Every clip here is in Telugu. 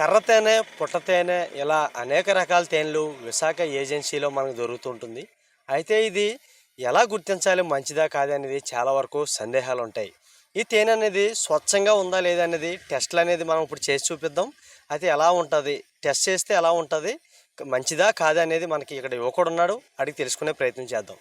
కర్ర తేనె పుట్ట తేనె ఇలా అనేక రకాల తేనెలు విశాఖ ఏజెన్సీలో మనకు దొరుకుతుంటుంది. అయితే ఇది ఎలా గుర్తించాలి మంచిదా కాదా అనేది చాలా వరకు సందేహాలు ఉంటాయి. ఈ తేనె అనేది స్వచ్ఛంగా ఉందా లేదా అనేది టెస్ట్లు అనేది మనం ఇప్పుడు చేసి చూపిద్దాం. అయితే ఎలా ఉంటుంది? టెస్ట్ చేస్తే ఎలా ఉంటుంది? మంచిదా కాదా అనేది మనకి ఇక్కడ యువకుడు ఉన్నాడు అడిగి తెలుసుకునే ప్రయత్నం చేద్దాం.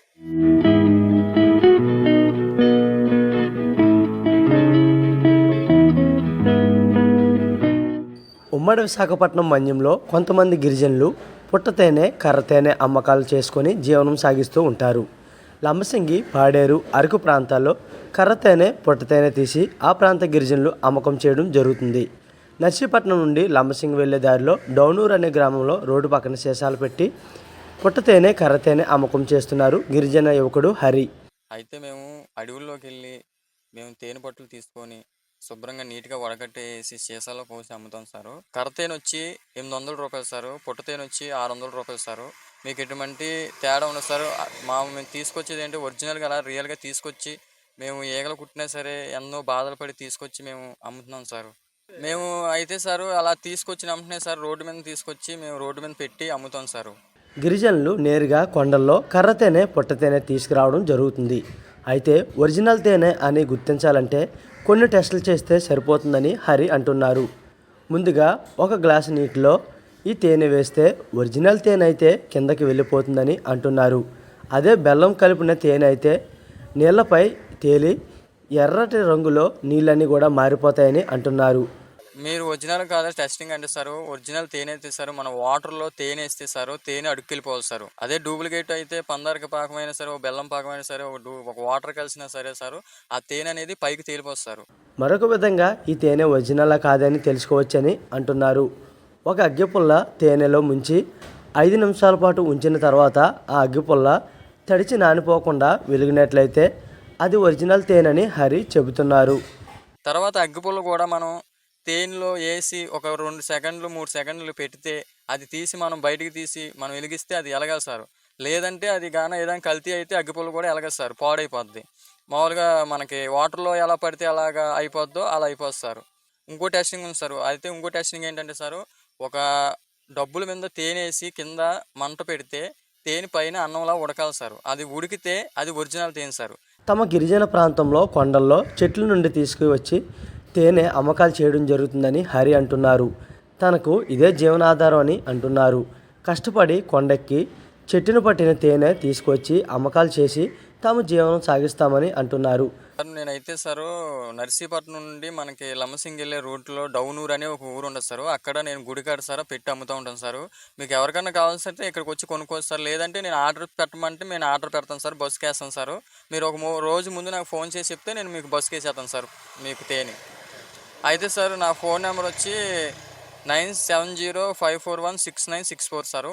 ఉమ్మడి విశాఖపట్నం మన్యంలో కొంతమంది గిరిజనులు పుట్ట తేనె కర్ర తేనె అమ్మకాలు చేసుకొని జీవనం సాగిస్తూ ఉంటారు. లంబసింగి పాడేరు అరకు ప్రాంతాల్లో కర్ర తేనె పుట్ట తేనె తీసి ఆ ప్రాంత గిరిజనులు అమ్మకం చేయడం జరుగుతుంది. నర్సీపట్నం నుండి లంబసింగి వెళ్ళే దారిలో డౌనూర్ అనే గ్రామంలో రోడ్డు పక్కన శేషాలు పెట్టి పుట్ట తేనె కర్ర తేనె అమ్మకం చేస్తున్నారు గిరిజన యువకుడు హరి. అయితే మేము అడవుల్లోకి వెళ్ళి మేము తేనె పట్టులు తీసుకొని శుభ్రంగా నీట్గా వడగట్టేసి సీసాలో పోసి అమ్ముతాం సారు. కర్ర వచ్చి ఎనిమిది వందల రూపాయలు సారు. పుట్ట వచ్చి ఆరు వందల రూపాయలు సారు. మీకు ఎటువంటి తేడా ఉండదు సార్. మా మేము తీసుకొచ్చేది ఏంటి? ఒరిజినల్గా అలా రియల్గా తీసుకొచ్చి మేము ఈగలు కుట్టినా సరే ఎన్నో బాధలు పడి తీసుకొచ్చి మేము అమ్ముతున్నాం సార్. మేము అయితే సారు అలా తీసుకొచ్చిన అమ్ముతున్నాయి సార్. రోడ్డు మీద తీసుకొచ్చి మేము రోడ్డు మీద పెట్టి అమ్ముతాం సారు. గిరిజనులు నేరుగా కొండల్లో కర్రతేనే పొట్టతేనే పుట్ట తేనె తీసుకురావడం జరుగుతుంది. అయితే ఒరిజినల్ తేనె అని గుర్తించాలంటే కొన్ని టెస్టులు చేస్తే సరిపోతుందని హరి అంటున్నారు. ముందుగా ఒక గ్లాసు నీటిలో ఈ తేనె వేస్తే ఒరిజినల్ తేనె అయితే కిందకి వెళ్ళిపోతుందని అంటున్నారు. అదే బెల్లం కలిపిన తేనె అయితే నీళ్ళపై తేలి ఎర్రటి రంగులో నీళ్ళన్నీ కూడా మారిపోతాయని అంటున్నారు. మీరు ఒరిజినల్ కాదా టెస్టింగ్ అంటే సార్? ఒరిజినల్ తేనె సార్ మన వాటర్లో తేనె వేస్తే సార్ తేనె అడుక్కెళ్ళిపోవాలి సార్. అదే డూప్లికేట్ అయితే పందారిక పాకమైనా సరే ఒక బెల్లం పాకమైనా సరే ఒక డూ- ఒక వాటర్ కలిసినా సరే సార్ ఆ తేనె అనేది పైకి తేలిపోస్తారు మరొక విధంగా ఈ తేనె ఒరిజినల్ కాదని తెలుసుకోవచ్చని అంటున్నారు. ఒక అగ్గిపుల్ల తేనెలో ముంచి ఐదు నిమిషాల పాటు ఉంచిన తర్వాత ఆ అగ్గిపుల్ల తడిచి నానిపోకుండా వెలిగినట్లయితే అది ఒరిజినల్ తేనెని హరి చెబుతున్నారు. తర్వాత అగ్గిపుల్ల కూడా మనం తేనెలో వేసి ఒక రెండు సెకండ్లు మూడు సెకండ్లు పెడితే అది తీసి మనం బయటికి తీసి మనం వెలిగిస్తే అది ఎలగాలి సార్. లేదంటే అది గాన ఏదైనా కల్తీ అయితే అగ్గిపుల్ల కూడా ఎలగదు సార్ పాడైపోద్ది. మామూలుగా మనకి వాటర్లో ఎలా పడితే అలాగా అయిపోద్దో అలా అయిపోద్ది సార్. ఇంకో టెస్టింగ్ ఉంది సార్. అయితే ఇంకో టెస్టింగ్ ఏంటంటే సార్ ఒక డబ్బుల మీద తేనె వేసి కింద మంట పెడితే తేనె పైన అన్నంలా ఉడకాలి సార్. అది ఉడికితే అది ఒరిజినల్ తేనె సార్. తమ గిరిజన ప్రాంతంలో కొండల్లో చెట్ల నుండి తీసుకువచ్చి తేనె అమ్మకాలు చేయడం జరుగుతుందని హరి అంటున్నారు. తనకు ఇదే జీవనాధారం అని అంటున్నారు. కష్టపడి కొండెక్కి చెట్టును పట్టిన తేనె తీసుకొచ్చి అమ్మకాలు చేసి తాము జీవనం సాగిస్తామని అంటున్నారు. సార్ నేనైతే సార్ నర్సీపట్నం నుండి మనకి లమ్మసింగ్ వెళ్ళే రూట్లో డౌనూర్ అనే ఒక ఊరు ఉండదు సార్. అక్కడ నేను గుడికాడ సార్ పెట్టి అమ్ముతూ ఉంటాను సార్. మీకు ఎవరికైనా కావాల్సి ఇక్కడికి వచ్చి కొనుక్కోవచ్చు సార్. లేదంటే నేను ఆర్డర్ పెట్టమంటే నేను ఆర్డర్ పెడతాను సార్ బస్కి వేస్తాను సార్. మీరు ఒక మూ- రోజు ముందు నాకు ఫోన్ చేసి చెప్తే నేను మీకు బస్కి వేసేస్తాను సార్ మీకు తేని. అయితే సార్ నా ఫోన్ నెంబర్ వచ్చి nine seven zero five four one six nine six four sir.